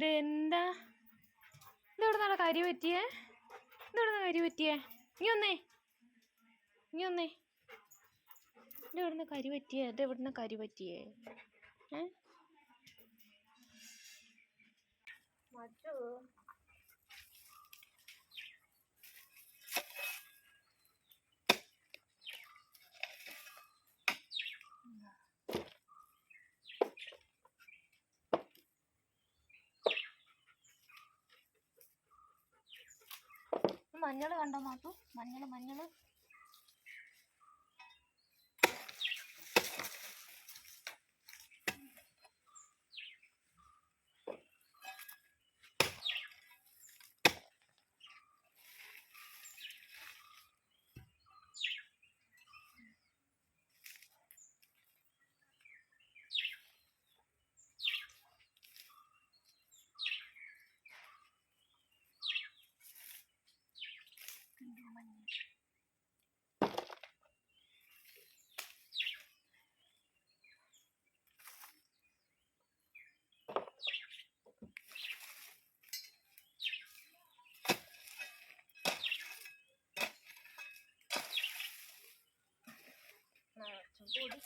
ഇത് എന്താ ഇതെവിടെ കരി പറ്റിയേ? ഇതെവിടുന്ന കരി പറ്റിയേ? നീ ഒന്നേ നീ ഒന്നേ ഇതെവിടുന്ന കരി പറ്റിയേ? ഇത് എവിടുന്ന് കരി പറ്റിയേ? ഏ? മഞ്ഞൾ കണ്ടോ മാത്തു മഞ്ഞൾ മഞ്ഞൾ 我的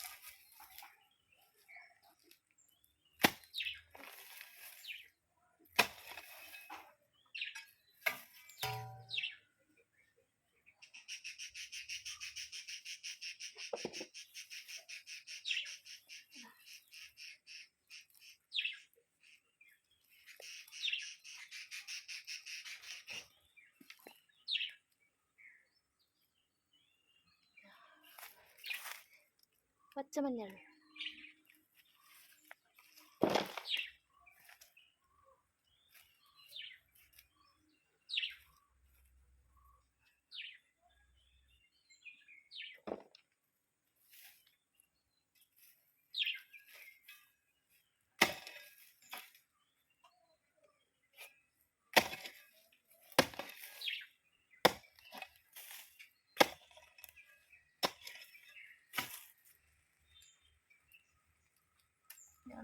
പൊടി പച്ചമഞ്ഞൾ ഞാൻ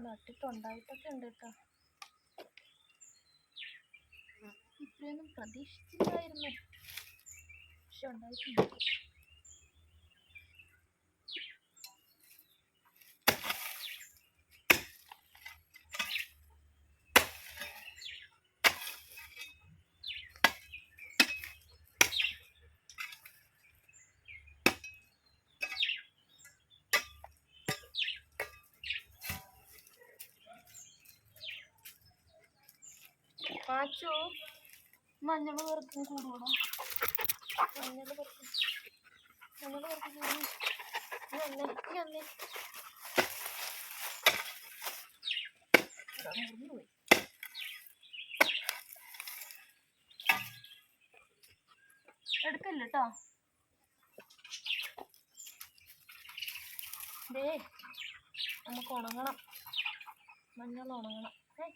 നട്ടിട്ടുണ്ടായിട്ടൊക്കെ ഉണ്ട് കേട്ടോ ഇത്രയൊന്നും പ്രതീക്ഷിച്ചില്ലായിരുന്നു. പക്ഷെ ഉണ്ടായിട്ടുണ്ട്. ആച്ചു മഞ്ഞൾ പെറുക്കും കൂടുകൂടാ മഞ്ഞൾ പെറുക്കും മഞ്ഞൾ പെറുക്കും കൂടും നീ വന്നേ നീ വന്നേ ഇതാ മുറിഞ്ഞു പോയി. എടുക്കല്ല കേട്ടോ ദേ നമുക്ക് ഉണങ്ങണം. മഞ്ഞൾ ഉണങ്ങണം. ഏ?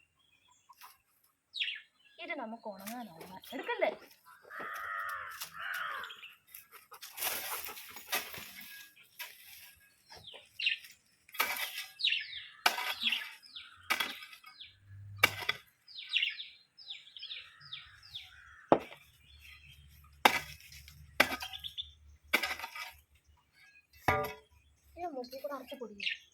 ഇത് നമുക്ക് ഉണങ്ങാനാവുക എടുക്കല്ലേ? മൂക്കി കൂടെ അടച്ചു പൊടിയും.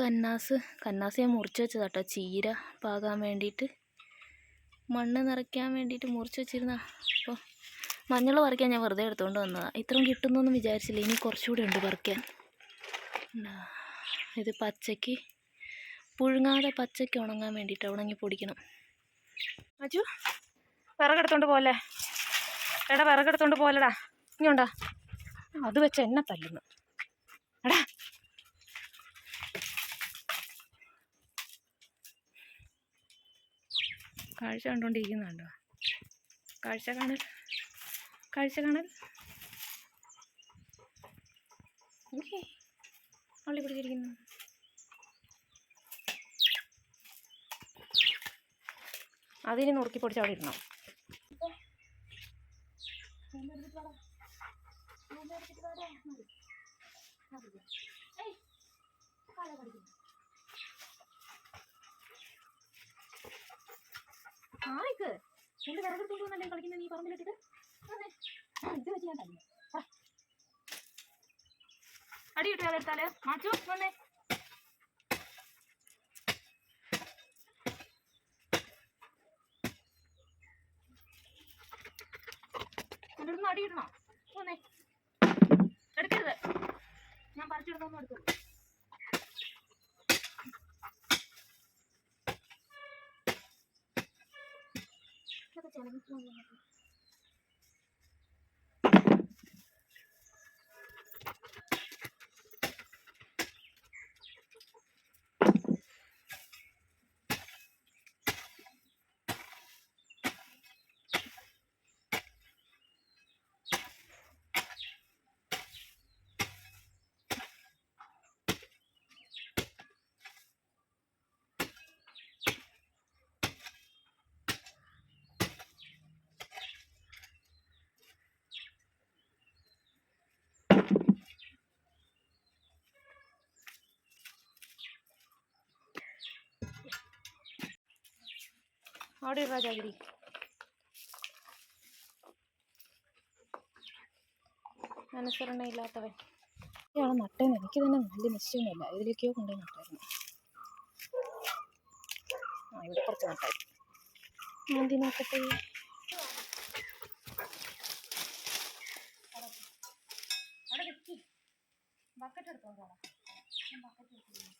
കന്നാസ്. കന്നാസ് ഞാൻ മുറിച്ച് വെച്ചതാട്ടോ. ചീര പാകാൻ വേണ്ടിയിട്ട്. മണ്ണ് നിറയ്ക്കാൻ വേണ്ടിയിട്ട് മുറിച്ച് വെച്ചിരുന്ന അപ്പോൾ മഞ്ഞൾ പറിക്കാൻ ഞാൻ വെറുതെ എടുത്തുകൊണ്ട് വന്നതാണ് ഇത്രയും കിട്ടുന്നൊന്നും വിചാരിച്ചില്ല. ഇനി കുറച്ചുകൂടി ഉണ്ട് പറിക്കാൻ. ഉണ്ടാ. ഇത് പച്ചയ്ക്ക് പുഴുങ്ങാതെ പച്ചയ്ക്ക് ഉണങ്ങാൻ വേണ്ടിയിട്ട് ഉണങ്ങി പൊടിക്കണം. അജു വിറകെടുത്തോണ്ട് പോലെ എടാ വിറകെടുത്തോണ്ട് പോലെടാ ഇങ്ങോണ്ടാ അത് വെച്ച് എന്നെ തല്ലുന്നു എടാ കാഴ്ച കണ്ടോണ്ടിരിക്കുന്നുണ്ടോ? കാഴ്ച കാണൽ കാഴ്ച കാണൽ. ഓക്കെ. പള്ളി പിടിച്ചിരിക്കുന്നു അതിന് നുറുക്കി പൊടിച്ച് അവിടെ എന്റെ വിറകെടുത്തോണ്ട് വന്നല്ലേ കളിക്കുന്നത് നീ പറമ്പിലിട്ടിട്ട്? ഇത് വെച്ച് ഞാൻ അടി കിട്ടുക അതെടുത്താൽ. മാച്ചു വന്നേ എന്റെ അടുത്ത് അടി ഇടണോ വന്നേ എടുക്കരുത് ഞാൻ പറിച്ചെടുത്തൊന്നും എടുത്തു ഇതൊക്കെ ചിലവിട്ട് അവിടെ ഒരു രാജാഗിരി അനുസരണ ഇല്ലാത്തവൻ ഇയാളെ നട്ടേന്ന് എനിക്ക് തന്നെ നല്ല നിശ്ചയമൊന്നുമില്ല ഇതിലേക്കോ കൊണ്ടുപോയി നട്ടായിരുന്നു. ആ ഇവിടെ കുറച്ച് നട്ടായി. മാന്തി നോക്കട്ടെ. ബക്കറ്റ് എടുത്തോളാം ബക്കറ്റ് എടുത്തോളാം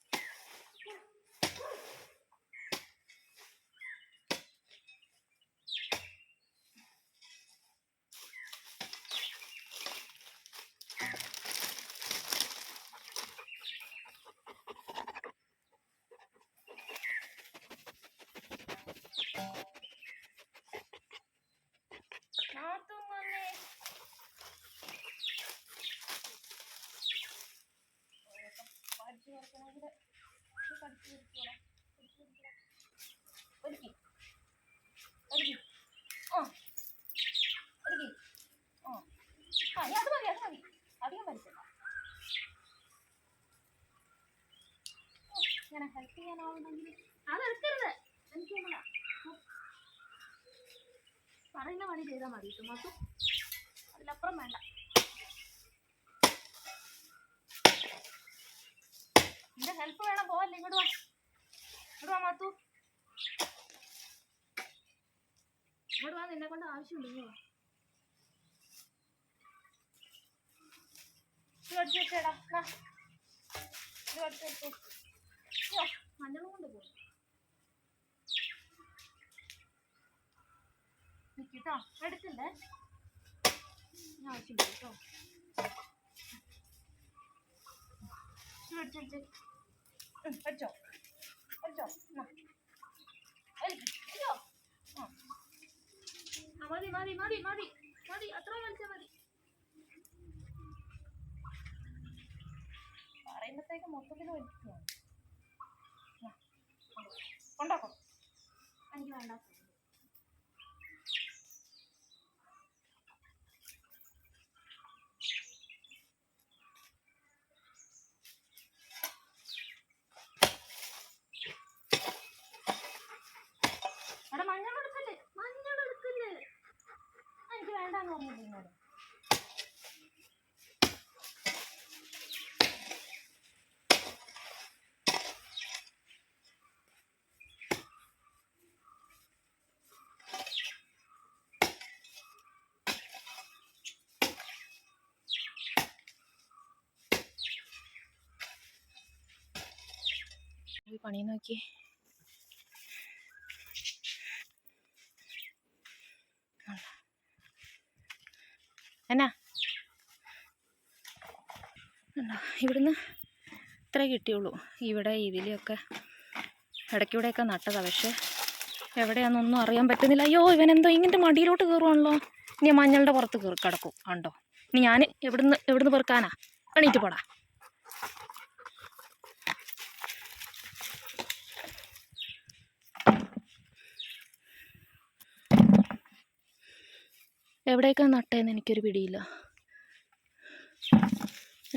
നാത്തും വന്നേ അത് മതി എനിക്ക് പറയുന്ന പണി ചെയ്താൽ മതി. മൊത്തം അതിലപ്പുറം വേണ്ട. നിന്റെ ഹെൽപ്പ് വേണം പോവല്ലേ ഇങ്ങോട്ട് വാ. ഇങ്ങോട്ട് വാ മാത്തു. ഇങ്ങോട്ട് വാ നിന്നെ കൊണ്ട് ആവശ്യമുണ്ട് വാ. ഇത് മഞ്ഞളും കൊണ്ട് പോകും നിൽക്കിട്ടോ എടുത്തില്ലേ? ഞാൻ കേട്ടോ. അടിച്ചടിച്ച് അടിച്ചോ അടിച്ചോ. അയ്യോ ആ. മതി മതി മതി മതി മതി. അത്ര വലിച്ചാൽ മതി. പറയുമ്പോഴത്തേക്ക് മൊത്തത്തിൽ വലിക്കുക കൊണ്ടാക്കോ എനിക്ക് വേണ്ട അവിടെ മഞ്ഞൾ എടുക്കല്ലേ മഞ്ഞൾ എടുക്കല്ലേ ആ, എനിക്ക് വേണ്ടാന്ന് പറഞ്ഞില്ലേ ഇന്നോട് ഈ പണി നോക്കി ഇവിടുന്ന് ഇത്രേ കിട്ടിയുള്ളൂ. ഇവിടെ ഇതിലൊക്കെ ഇടയ്ക്കൂടെയൊക്കെ നട്ടതാണ് പക്ഷേ എവിടെയാണെന്നൊന്നും അറിയാൻ പറ്റുന്നില്ല. അയ്യോ ഇവനെന്തോ ഇങ്ങനത്തെ മടിയിലോട്ട് കയറുവാണല്ലോ. ഇനി മഞ്ഞളുടെ പുറത്ത് കയറി കിടക്കും. കണ്ടോ? ഇനി ഞാൻ എവിടുന്ന് എവിടുന്ന് പെറുക്കാനാ? എണീറ്റ് പോടാ. എവിടെയൊക്കെ നട്ടേന്ന് എനിക്കൊരു പിടിയില്ല.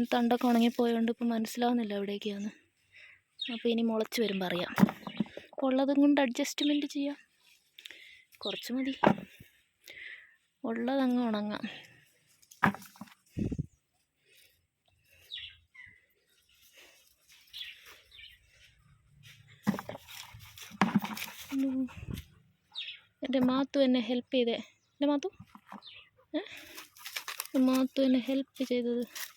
തണ്ടൊക്കെ ഉണങ്ങിപ്പോയതുകൊണ്ട് ഇപ്പം മനസ്സിലാവുന്നില്ല എവിടേക്കാന്ന്. അപ്പോൾ ഇനി മുളച്ച് വരുമ്പോൾ അറിയാം. അപ്പോൾ ഉള്ളതും കൊണ്ട് അഡ്ജസ്റ്റ്മെന്റ് ചെയ്യാം. കുറച്ച് മതി. ഉള്ളതങ്ങ് ഉണങ്ങാം. എന്റെ മാത്തു എന്നെ ഹെൽപ്പ് ചെയ്തേ. എന്റെ മാത്തു? മാത്തു എന്നെ ഹെൽപ്പ് ചെയ്തത്.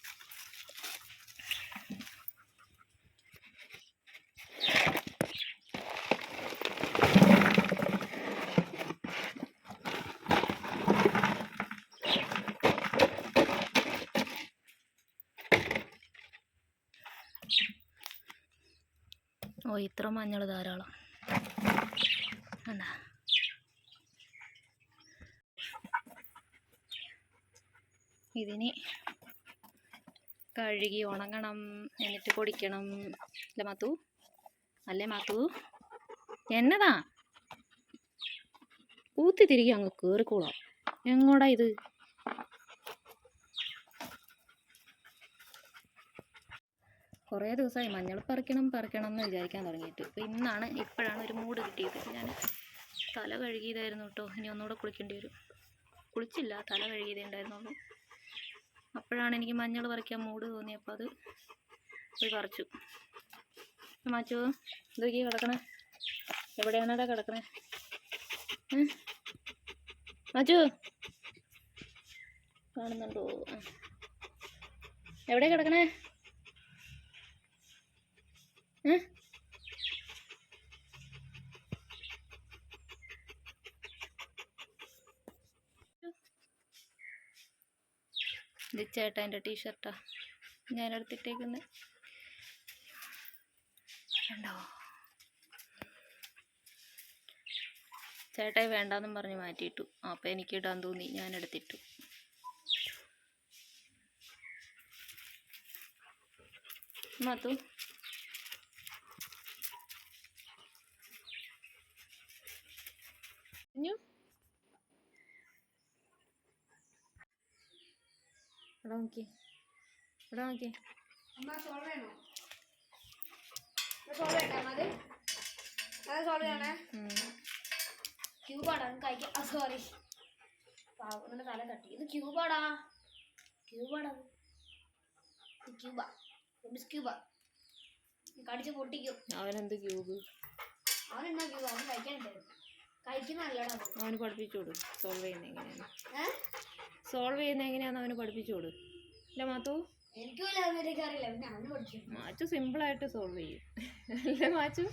ഇത്ര മഞ്ഞൾ ധാരാളം. കണ്ടാ? ഇതിന് കഴുകി ഉണങ്ങണം എന്നിട്ട് പൊടിക്കണം. അല്ല മാത്തു? അല്ലേ മാത്തു? എന്നതാ? ഊത്തി തിരികെ അങ്ങ് കയറിക്കോളാം എങ്ങോടാ ഇത്? കുറേ ദിവസമായി മഞ്ഞൾ പറിക്കണം പറിക്കണം എന്ന് വിചാരിക്കാൻ തുടങ്ങിയിട്ട്. അപ്പോൾ ഇന്നാണ് ഇപ്പോഴാണ് ഒരു മൂഡ് കിട്ടിയത്. ഞാൻ തല കഴുകിയതായിരുന്നു കേട്ടോ. ഇനി ഒന്നുകൂടെ കുളിക്കേണ്ടി വരും. കുളിച്ചില്ല തല കഴുകിയതേ ഉണ്ടായിരുന്നുള്ളൂ അപ്പോഴാണ് എനിക്ക് മഞ്ഞൾ പറിക്കാൻ മൂഡ് തോന്നിയപ്പോൾ അത് പോയി പറിച്ചു. മാച്ചു ഇതൊക്കെ കിടക്കണേ? എവിടെയാണടാ കിടക്കണേ? മാച്ചു കാണുന്നുണ്ടോ? എവിടെ കിടക്കണേ? ഇത് ചേട്ടന്റെ ടീഷർട്ടാ. ഞാൻ എടുത്തിട്ടേക്കുന്നത് കണ്ടോ? ചേട്ടായി വേണ്ടാന്നും പറഞ്ഞ് മാറ്റിയിട്ടു. അപ്പം എനിക്ക് ഇടാൻ തോന്നി. ഞാൻ എടുത്തിട്ടു മാത്തു കുഞ്ഞു ഇവിടെ നോക്കി. ഇവിടെ നോക്കി. ക്യൂബാടാ കഴിക്കാം. സോറി പാവങ്ങളുടെ തല തട്ടി. ഇത് ക്യൂബാടാ ക്യൂബാടാ ക്യൂബാ മിസ് ക്യൂബാ കടിച്ച് പൊട്ടിക്കും. അവനെന്ത് ക്യൂബ് അവൻ എന്നാ ക്യൂബ് അവൻ കഴിക്കാനുണ്ടായിരുന്നു കഴിക്കുന്നല്ലടാ അവന് പഠിപ്പിച്ചു കൊടു സോൾവ് ചെയ്യുന്ന എങ്ങനെയാണ് സോൾവ് ചെയ്യുന്ന എങ്ങനെയാണെന്ന് അവന് പഠിപ്പിച്ചു കൊടു ഇല്ല മാത്തു. മാച്ചു സിമ്പിൾ ആയിട്ട് സോൾവ് ചെയ്യും. അല്ലേ മാച്ചു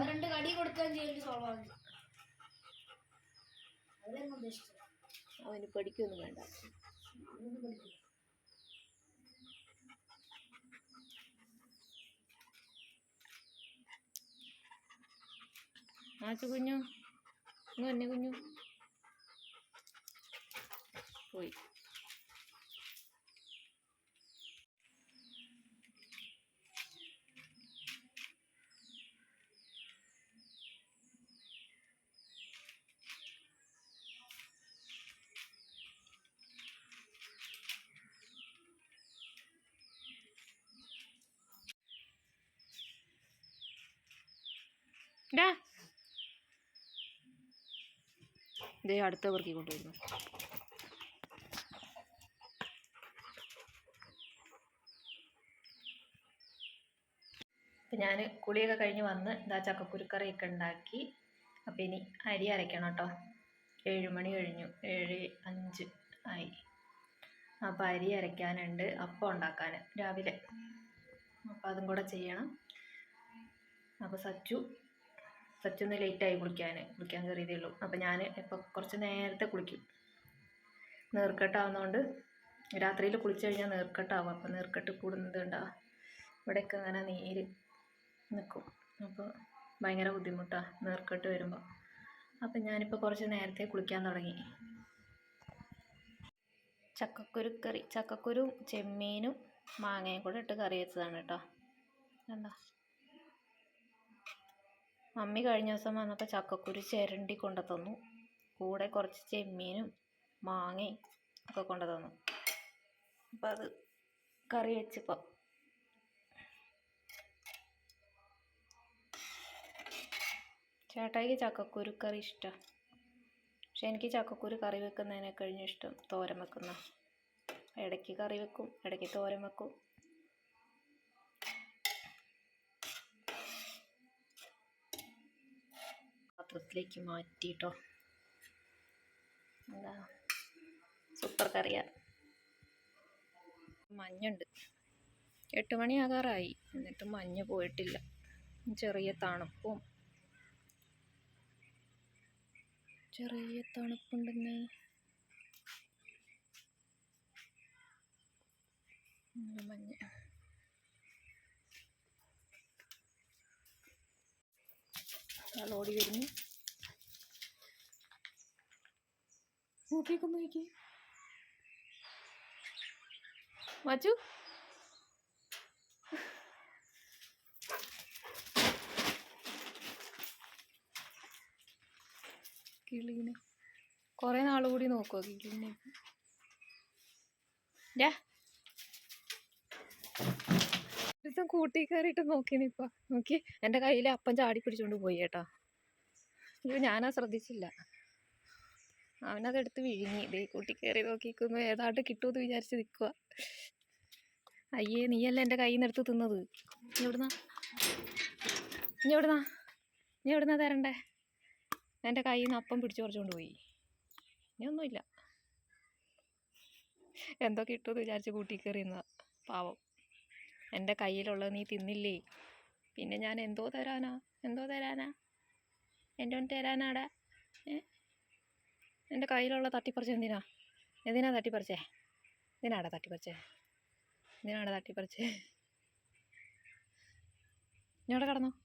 രണ്ട് കടി കൊടുക്കാൻ സോൾവ് ആകും അവന് പഠിക്കൊന്നും വേണ്ട. മാച്ചു കുഞ്ഞു ഇങ്ങ് വന്നെ കുഞ്ഞു. പോയി. ഡാ. ഇതേ അടുത്ത പെറുക്കി കൊണ്ടുവരുന്നു. അപ്പം ഞാൻ കുളിയൊക്കെ കഴിഞ്ഞ് വന്ന് ഇതാ ചക്കക്കുരുക്കറിയൊക്കെ ഉണ്ടാക്കി. അപ്പം ഇനി അരി അരയ്ക്കണം കേട്ടോ. ഏഴ് മണി കഴിഞ്ഞു. ഏഴ് അഞ്ച് ആയി. അപ്പോൾ അരി അരയ്ക്കാനുണ്ട്. അപ്പം ഉണ്ടാക്കാൻ രാവിലെ. അപ്പോൾ അതും കൂടെ ചെയ്യണം. അപ്പോൾ സച്ചു സച്ചു ഒന്ന് ലേറ്റായി കുളിക്കാൻ കുളിക്കാൻ കയറിയതേ ഉള്ളൂ അപ്പോൾ ഞാൻ ഇപ്പോൾ കുറച്ച് നേരത്തെ കുളിക്കും. നീർക്കെട്ടാവുന്നതുകൊണ്ട് രാത്രിയിൽ കുളിച്ചു കഴിഞ്ഞാൽ നീർക്കെട്ടാവും. അപ്പോൾ നീർക്കെട്ട് കൂടുന്നത് ഉണ്ടാ ഇവിടെയൊക്കെ അങ്ങനെ നീര് നിൽക്കും അപ്പോൾ ഭയങ്കര ബുദ്ധിമുട്ടാണ് നീർക്കെട്ട് വരുമ്പോൾ അപ്പം ഞാനിപ്പോൾ കുറച്ച് നേരത്തെ കുളിക്കാൻ തുടങ്ങി. ചക്കക്കുരു കറി ചക്കക്കുരു ചെമ്മീനും മാങ്ങയും കൂടെ ഇട്ട് കറി വെച്ചതാണ് കേട്ടോ. കണ്ടോ? മമ്മി കഴിഞ്ഞ ദിവസം വന്നപ്പോൾ ചക്കക്കുരു ചിരണ്ടി കൊണ്ടു തന്നു. കൂടെ കുറച്ച് ചെമ്മീനും മാങ്ങയും ഒക്കെ കൊണ്ടു തന്നു. അപ്പം അത് കറി വെച്ചപ്പോൾ ചേട്ടായിക്ക് ചക്കക്കുരു കറി ഇഷ്ടമാണ് പക്ഷെ എനിക്ക് ചക്കക്കുരു കറി വെക്കുന്നതിനെ കഴിഞ്ഞ് ഇഷ്ടം തോരൻ വെക്കുന്ന. ഇടയ്ക്ക് കറി വെക്കും ഇടയ്ക്ക് തോരൻ വെക്കും. പാത്രത്തിലേക്ക് മാറ്റിട്ടോ എന്താ? സൂപ്പർ കറിയാ മഞ്ഞുണ്ട്. എട്ട് മണിയാകാറായി എന്നിട്ട് മഞ്ഞ് പോയിട്ടില്ല. ചെറിയ തണുപ്പും. ചെറിയ തണുപ്പുണ്ടെന്ന്. മഞ്ഞ്. ആൾ ഓടി വരുന്നു. നോക്കിക്കൊന്ന് നോക്കി മച്ചു? കിളീനെ. കുറേ നാൾ കൂടി നോക്കുമോ കിളീനെ. ഡാ ഒരുത്തൻ കൂട്ടി കയറിയിട്ട് നോക്കിനിപ്പ നോക്കി. എന്റെ കയ്യിൽ അപ്പം ചാടി പിടിച്ചോണ്ട് പോയി കേട്ടോ. അയ്യോ ഞാനാ ശ്രദ്ധിച്ചില്ല. അവനതെടുത്ത് വിഴുങ്ങി. ദേ കൂട്ടി കയറി നോക്കിക്കുന്നു ഏതാണ്ട് കിട്ടുമെന്ന് വിചാരിച്ച് നിൽക്കുക അയ്യേ നീയല്ല എന്റെ കയ്യിൽ നിന്ന് എടുത്ത് തിന്നത്? നീ എവിടുന്നാ? നീ എവിടുന്നാ? നീ എവിടുന്നാ തരണ്ടേ? എന്റെ കയ്യിൽ നിന്ന് അപ്പം പിടിച്ചു കുറച്ചുകൊണ്ട് പോയി. ഇനി ഒന്നുമില്ല. എന്തോ കിട്ടുമെന്ന് വിചാരിച്ച് കൂട്ടി കയറിയുന്നതാ പാവം. എന്റെ കയ്യിലുള്ളത് നീ തിന്നില്ലേ? പിന്നെ ഞാൻ എന്തോ തരാനാ? എന്തോ തരാനാ? എന്റെ ഒന്ന് തരാനാടാ? ഏ? എന്റെ കയ്യിലുള്ള തട്ടിപ്പറിച്ച് എന്തിനാ? എന്തിനാ തട്ടിപ്പറിച്ചേ? എന്തിനാടാ തട്ടിപ്പറിച്ചേ? എന്തിനാടാ തട്ടിപ്പറിച്ചേ? ഇനി അവിടെ കിടന്നോ?